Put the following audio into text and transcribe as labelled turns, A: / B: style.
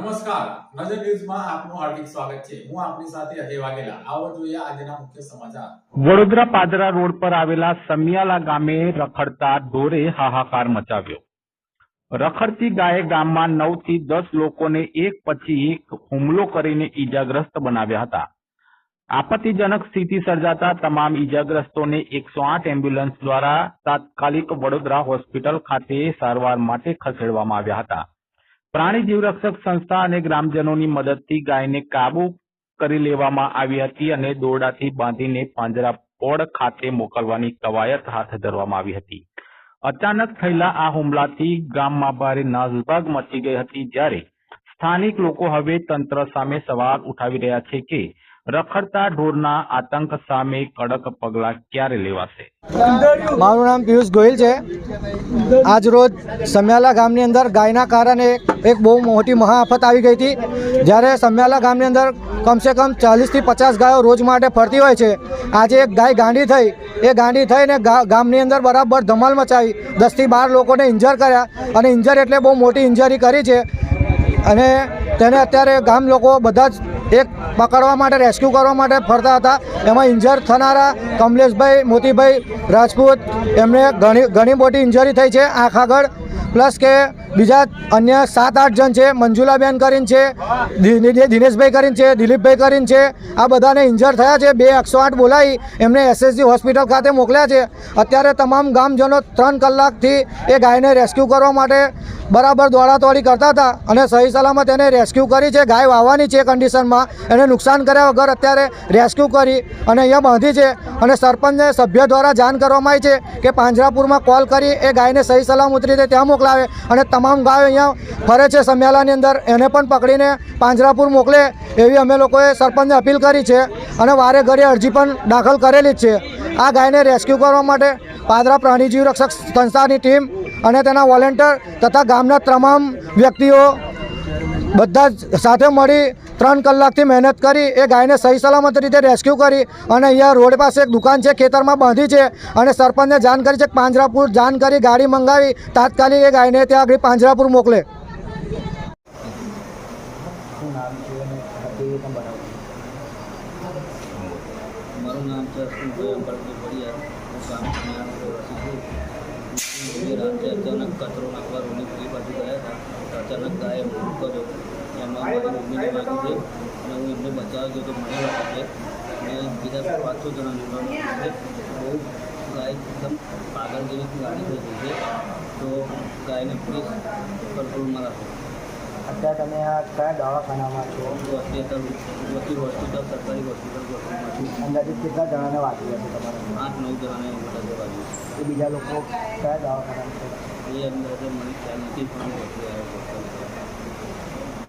A: નમસ્કાર. નજર ન્યૂઝમાં આપનું હાર્દિક સ્વાગત છે. હું આપની સાથે અજય વાઘેલા. આવો જોઈએ આજના મુખ્ય સમાચાર.
B: વડોદરા પાદરા રોડ પર આવેલા સમિયાલા ગામે રખડતા ઢોરે હાહાકાર મચાવ્યો. રખડતી ગાયે ગામમાં નવથી દસ લોકોને એક પછી એક હુમલો કરીને ઈજાગ્રસ્ત બનાવ્યા હતા. આપત્તિજનક સ્થિતિ સર્જાતા તમામ ઈજાગ્રસ્તોને એકસો આઠ એમ્બ્યુલન્સ દ્વારા તાત્કાલિક વડોદરા હોસ્પિટલ ખાતે સારવાર માટે ખસેડવામાં આવ્યા હતા. પ્રાણી જીવરક્ષક સંસ્થા અને ગ્રામજનોની મદદથી ગાયને કાબુ કરી લેવામાં આવી હતી અને દોરડાથી બાંધીને પાંજરાપોળ ખાતે મોકલવાની કવાયત હાથ ધરવામાં આવી હતી. અચાનક થયેલા આ હુમલાથી ગામમાં ભારે નાસભાગ મચી ગઈ હતી જ્યારે સ્થાનિક લોકો હવે તંત્ર સામે સવાલ ઉઠાવી રહ્યા છે કે રખડતા ઢોરના આતંક સામે કડક પગલાં ક્યારે લેવાશે?
C: મારું નામ પિયુષ ગોહિલ છે. આજ રોજ સમ્યાલા ગામની અંદર ગાયના કારણે એક બહુ મોટી મહાઆફત આવી ગઈ હતી. જ્યારે સમ્યાલા ગામની અંદર કમસે કમ ચાલીસથી પચાસ ગાયો રોજ માટે ફરતી હોય છે. આજે એક ગાય ગાંડી થઈ. એ ગાંડી થઈને ગામની અંદર બરાબર ધમાલ મચાવી. દસથી બાર લોકોને ઇન્જર કર્યા અને ઇન્જર એટલે બહુ મોટી ઇન્જરી કરી છે. અને તેને અત્યારે ગામ લોકો બધા જ એક પકડવા માટે રેસ્ક્યુ કરવા માટે ફરતા હતા. એમાં ઇન્જર થનારા કમલેશભાઈ, મોતીભાઈ રાજપૂત, એમને ઘણી ઘણી મોટી ઇન્જરી થઈ છે આંખ આગળ. પ્લસ કે બીજા અન્ય સાત, આઠ જણ છે, મંજુલાબેન કરીને છે દિનેશભાઈ કરીને છે, દિલીપભાઈ કરીને છે. આ બધાને ઇન્જર થયા છે. બે એકસો આઠ બોલાવી એમને એસએસજી હોસ્પિટલ ખાતે મોકલ્યા છે. અત્યારે તમામ ગામજનો ત્રણ કલાકથી એ ગાયને રેસ્ક્યુ કરવા માટે બરાબર દોડાદોડી કરતા હતા અને સહી સલામત એને રેસ્ક્યુ કરી છે. ગાય વાવવાની છે કન્ડિશનમાં એને નુકસાન કર્યા વગર અત્યારે રેસ્ક્યુ કરી અને અહીંયા બાંધી છે અને સરપંચને સભ્ય દ્વારા જાણ કરવામાં આવી છે કે પાંજરાપુરમાં કોલ કરી એ ગાયને સહી સલામત રીતે ત્યાં મોકલાવે અને તમામ ગાયો અહીંયા ફરે છે સમ્યાલાની અંદર. એને પણ પકડીને પાંજરાપુર મોકલે એવી અમે લોકોએ સરપંચને અપીલ કરી છે અને વારે ઘરે અરજી પણ દાખલ કરેલી જ છે. આ ગાયને રેસ્ક્યુ કરવા માટે પાદરા પ્રાણીજીવ રક્ષક સંસ્થાની ટીમ અને તેના વોલેન્ટિયર તથા ગામના તમામ વ્યક્તિઓ બધા જ સાથે મળી ત્રણ કલાકથી મહેનત કરી, એ ગાયને સહી સલામત રીતે રેસ્ક્યુ કરી અને અહીંયા રોડ પાસે એક દુકાન છે, ખેતરમાં બાંધી છે અને સરપંચને જાણ કરી છે, પાંજરાપુર જાણ કરી, ગાડી મંગાવી, તાત્કાલિક એ ગાયને ત્યાં આગળ પાંજરાપુર મોકલે.
D: મારું નામ છે અશ્વિનભાઈ અંબરભાઈ પડિયા હું ગામ કન્યાનો રહેવાસી છું એ રાત્રે અચાનક કચરો નાખવા રોડની પેલી બાજુ ગયા હતા. અચાનક ગાય હુમલો કર્યો. એમાં મારી મમ્મીને વાગ્યું છે અને હું એમને બચાવ્યો ગયો તો મને વાગ્યું છે. અને બીજા પાંચસો જણા જણાને બહુ ગાય એકદમ પાગલ જેવી ગાડી થઈ ગઈ છે. તો ગાયને પોલીસ કંટ્રોલમાં રાખો.
C: અત્યારે તમે આ કયા દવાખાનામાં છો?
D: અત્યારે મોટી હોસ્પિટલ સરકારી હોસ્પિટલ ગોઠવણમાં છું.
C: અંદાજિત કેટલા જણાને વાગી હશે તમારે?
D: આઠ નવ જણાને
C: એ બીજા લોકો કયા દવાખાનામાં છે?
D: એ અંદર મને ખ્યાલ નથી પણ